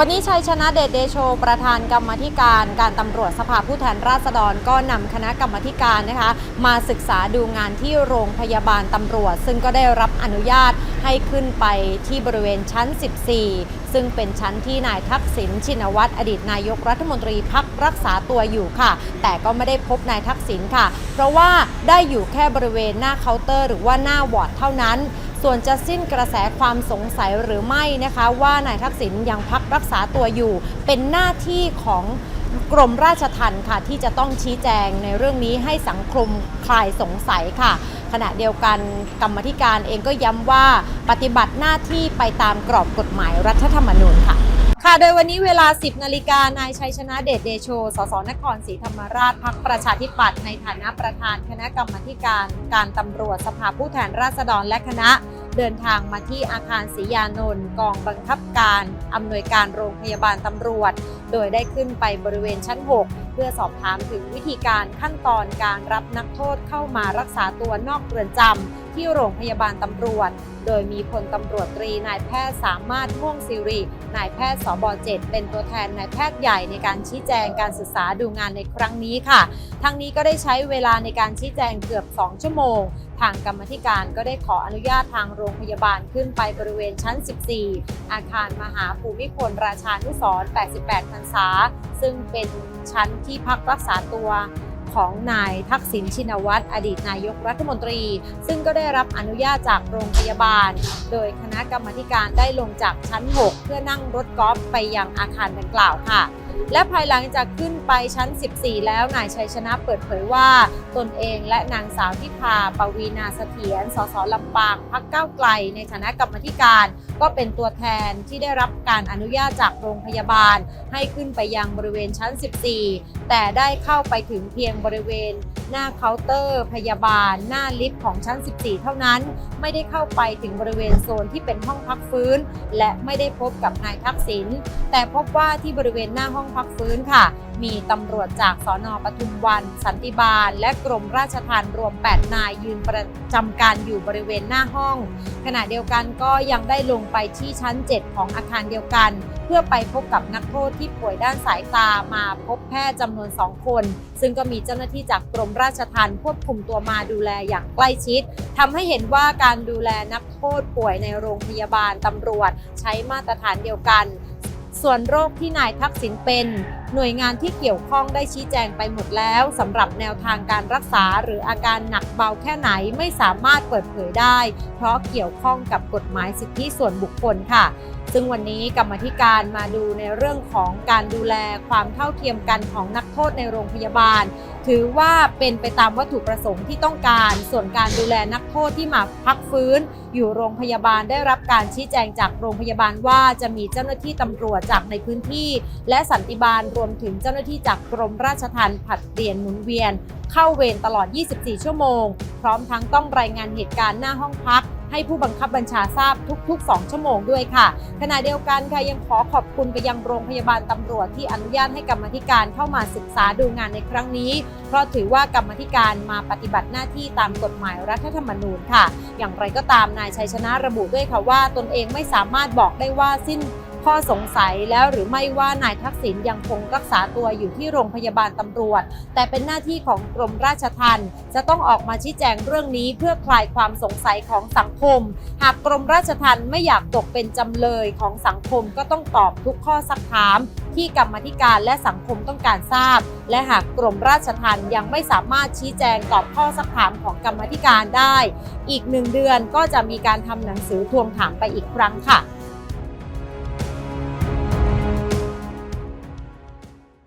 วันนี้ชัยชนะเดชเดโช ประธานกรรมธิการการตำรวจสภาผู้แทนราษฎรก็นำคณะกรรมธิการนะคะมาศึกษาดูงานที่โรงพยาบาลตำรวจ ซึ่งก็ได้รับอนุญาตให้ขึ้นไปที่บริเวณชั้น 14 ซึ่งเป็นชั้นที่นายทักษิณชินวัตรอดีตนายกรัฐมนตรีพักรักษาตัวอยู่ค่ะ แต่ก็ไม่ได้พบนายทักษิณค่ะ เพราะว่าได้อยู่แค่บริเวณหน้าเคาน์เตอร์ หรือว่าหน้าวอร์ดเท่านั้น ส่วนจะสิ้นกระแสความสงสัยหรือไม่นะคะ ว่านายทักษิณยังพักรักษาตัวอยู่ เป็นหน้าที่ของกรมราชทัณฑ์ค่ะที่จะต้องชี้แจงในเรื่องนี้ให้สังคมคลายสงสัยค่ะ ขณะเดียวกันกรรมธิการเองก็ย้ำว่าปฏิบัติหน้าที่ไปตามกรอบกฎหมายรัฐธรรมนูญค่ะ ค่ะ โดยวันนี้เวลา 10 นาฬิกานายชัยชนะเดชเดโช สสนครศรีธรรมราชพักประชาธิปัตย์ในฐานะประธานคณะกรรมาการการตำรวจสภาผู้แทนราษฎรและคณะเดินทางมาที่อาคารศรียานนท์กองบังคับการอำนวยการโรงพยาบาลตำรวจ โดยได้ขึ้นไปบริเวณชั้น 6 เพื่อสอบถามถึงวิธีการขั้นตอนการรับนักโทษเข้ามารักษาตัวนอกเรือนจำ ที่โรงพยาบาลตำรวจ โดยมีพลตำรวจตรีนายแพทย์สามารถม่วงสิรินายแพทย์สบ7เป็นตัวแทนนายแพทย์ใหญ่ในการชี้แจงการศึกษาดูงานในครั้งนี้ค่ะ ทั้งนี้ก็ได้ใช้เวลาในการชี้แจงเกือบ 2 ชั่วโมง ทางกรรมธิการก็ได้ขออนุญาตทางโรงพยาบาลขึ้นไปบริเวณชั้น 14 อาคารมหาภูมิพลราชานุสร 88 พรรษา ซึ่งเป็นชั้นที่พักรักษาตัว ของนายทักษิณชินวัตรอดีตนายกรัฐมนตรี ซึ่งก็ได้รับอนุญาตจากโรงพยาบาล โดยคณะกรรมการได้ลงจากชั้น 6 เพื่อนั่งรถกอล์ฟไปยังอาคารดังกล่าวค่ะ และภายหลังจากขึ้นไปชั้น 14 แล้วนายชัยชนะเปิดเผยว่าตนเองและนางสาวทิพาปวีนาเสถียรสสลำปางพักเก้าวไกล ในฐานะกรรมธิการ ก็เป็นตัวแทนที่ได้รับการอนุญาตจากโรงพยาบาล ให้ขึ้นไปยังบริเวณชั้น 14 แต่ได้เข้าไปถึงเพียงบริเวณ หน้าเคาน์เตอร์ พยาบาล หน้าลิฟต์ของชั้น 14 เท่านั้น ไม่ได้เข้าไปถึงบริเวณโซนที่เป็นห้องพักฟื้น และไม่ได้พบกับนายทักษิณแต่พบว่าที่บริเวณหน้าห้องพักฟื้นค่ะ มีตำรวจจากสอนอปทุมวัน สันติบาล และกรมราชทัณฑ์รวม 8 นายยืนประจำการอยู่บริเวณหน้าห้อง ขณะเดียวกันก็ยังได้ลงไปที่ชั้น 7 ของอาคารเดียวกัน เพื่อไปพบกับนักโทษที่ป่วยด้านสายตามาพบแพทย์จำนวน 2 คน ซึ่งก็มีเจ้าหน้าที่จากกรมราชทัณฑ์ควบคุมตัวมาดูแลอย่างใกล้ชิดทำให้เห็นว่าการดูแลนักโทษป่วยในโรงพยาบาลตำรวจ ใช้มาตรฐานเดียวกัน ส่วนโรคที่นายทักษิณเป็น หน่วยงานที่เกี่ยวข้องได้ชี้แจงไปหมดแล้วสำหรับแนวทางการรักษาหรืออาการหนักเบาแค่ไหนไม่สามารถเปิดเผยได้ เพราะเกี่ยวข้องกับกฎหมายสิทธิส่วนบุคคลค่ะ ซึ่งวันนี้กรรมธิการมาดูในเรื่องของการดูแลความเท่าเทียมกันของนักโทษในโรงพยาบาล ถือว่าเป็นไปตามวัตถุประสงค์ที่ต้องการ ส่วนการดูแลนักโทษที่มาพักฟื้น อยู่โรงพยาบาลได้รับการชี้แจงจากโรงพยาบาลว่าจะมีเจ้าหน้าที่ตำรวจจากในพื้นที่ และสันติบาลรวมถึงเจ้าหน้าที่จากกรมราชทัณฑ์ผัดเปลี่ยนหมุนเวียน เข้าเวรตลอด 24 ชั่วโมง พร้อมทั้งต้องรายงานเหตุการณ์หน้าห้องพัก ให้ผู้บังคับบัญชาทราบทุก ๆ 2 ชั่วโมงด้วยค่ะ ขณะเดียวกันค่ะยังขอขอบคุณไปยังโรงพยาบาลตำรวจที่อนุญาตให้กรรมธิการเข้ามาศึกษาดูงานในครั้งนี้ เพราะถือว่ากรรมธิการมาปฏิบัติหน้าที่ตามกฎหมายรัฐธรรมนูญค่ะ อย่างไรก็ตามนายชัยชนะระบุด้วยค่ะว่า ตนเองไม่สามารถบอกได้ว่าสิ้น ข้อสงสัยแล้วหรือไม่ว่านายทักษิณยังคงรักษาตัวอยู่ที่โรงพยาบาลตำรวจ แต่เป็นหน้าที่ของกรมราชทัณฑ์จะต้องออกมาชี้แจงเรื่องนี้เพื่อคลายความสงสัยของสังคม หากกรมราชทัณฑ์ไม่อยากตกเป็นจำเลยของสังคมก็ต้องตอบทุกข้อซักถาม ที่กรรมธิการและสังคมต้องการทราบ และหากกรมราชทัณฑ์ยังไม่สามารถชี้แจงตอบข้อซักถามของกรรมธิการได้ อีกหนึ่งเดือนก็จะมีการทำหนังสือทวงถามไปอีกครั้งค่ะ